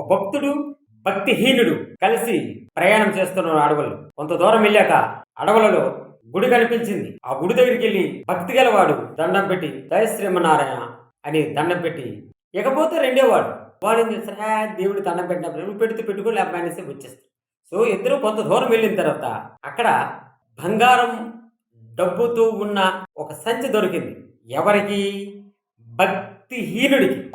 ఒక భక్తుడు భక్తిహీనుడు కలిసి ప్రయాణం చేస్తున్నారు అడవులు కొంత దూరం వెళ్ళాక అడవులలో గుడి కనిపించింది. ఆ గుడి దగ్గరికి వెళ్ళి భక్తి గలవాడు దండం పెట్టి దయశ్రీమనారాయణ అని దండం పెట్టి ఇకపోతే రెండేవాడు. వాడు ఏం చేస్తాడు? దేవుడు దండం పెట్టినప్పుడు నువ్వు పెడితే పెట్టుకో లేకపోతే అనేసి వచ్చేస్తాడు. సో ఇద్దరు కొంత దూరం వెళ్ళిన తర్వాత అక్కడ బంగారం డబ్బుతో ఉన్న ఒక సంచి దొరికింది. ఎవరికి? భక్తిహీనుడికి.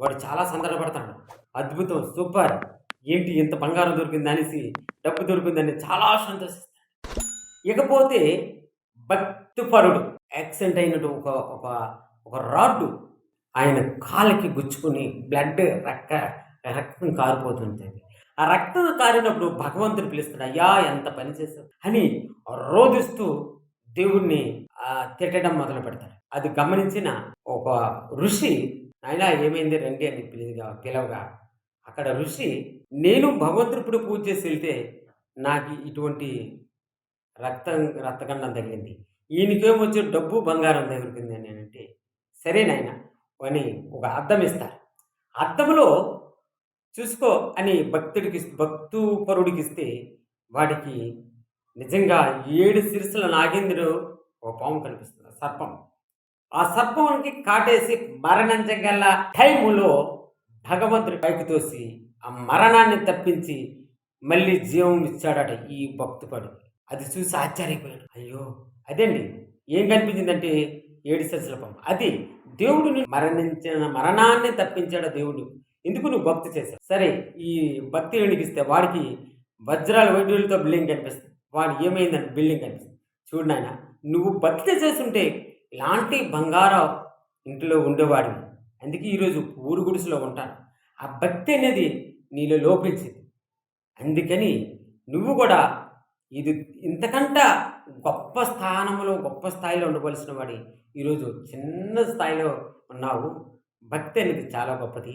వాడు చాలా సందర్భపడతాడు. అద్భుతం సూపర్. ఏంటి ఇంత బంగారం దొరికింది అనేసి డబ్బు దొరికిందని చాలా సంతోషిస్తాడు ఇకపోతే భక్తిపరుడు యాక్సిడెంట్ అయినట్టు ఒక ఒక ఒక రాడ్డు ఆయన కాలికి గుచ్చుకుని బ్లడ్ రక్క రక్తం కారిపోతుంటుంది. ఆ రక్తం కారినప్పుడు భగవంతుడు పిలుస్తాడు అయ్యా ఎంత పని చేశావు? అని రోధిస్తూ దేవుణ్ణి తిట్టడం మొదలు పెడతాడు. అది గమనించిన ఒక ఋషి ఆయన ఏమైంది? రండి అని పిలిగా పిలవగా అక్కడ ఋషి నేను భగవంతుడు పూజ చేసి వెళ్తే నాకు ఇటువంటి రక్తం రక్తగండం తగిలింది. ఈయనకేమొచ్చి డబ్బు బంగారం తగులుతుంది అని అంటే సరే నాయన అని ఒక అద్దం ఇస్తారు. అద్దంలో చూసుకో అని భక్తుడికి భక్తు పరుడికి ఇస్తే వాడికి నిజంగా ఏడు సిరిసల నాగేంద్రుడు ఒక పాము కనిపిస్తుంది సర్పం. ఆ సర్పంకి కాటేసి మరణించగల టైములో భగవంతుడి పైకి తోసి ఆ మరణాన్ని తప్పించి మళ్ళీ జీవం ఇచ్చాడట ఈ భక్తుపడు అది చూసి ఆశ్చర్యపోయాడు. అయ్యో! అదేండి? ఏం కనిపించిందంటే ఏడు శిల్పం అది దేవుడిని మరణించిన మరణాన్ని తప్పించాడు దేవుడు. ఎందుకు నువ్వు భక్తి చేశావు? సరే ఈ భక్తి వినిపిస్తే వాడికి వజ్రాల వైద్యులతో బిల్డింగ్ కనిపిస్తుంది. వాడు ఏమైందని బిల్డింగ్ కనిపిస్తుంది. చూడు నాయన నువ్వు భక్తి చేస్తుంటే ఇలాంటి బంగారం ఇంట్లో ఉండేవాడివి. అందుకే ఈరోజు ఊరు గుడిసెలో ఉంటాను. ఆ భక్తి అనేది నీలో లోపించింది. అందుకని నువ్వు కూడా ఇది ఇంతకంట గొప్ప స్థానంలో గొప్ప స్థాయిలో ఉండవలసిన వాడి ఈరోజు చిన్న స్థాయిలో ఉన్నావు. భక్తి అనేది చాలా గొప్పది.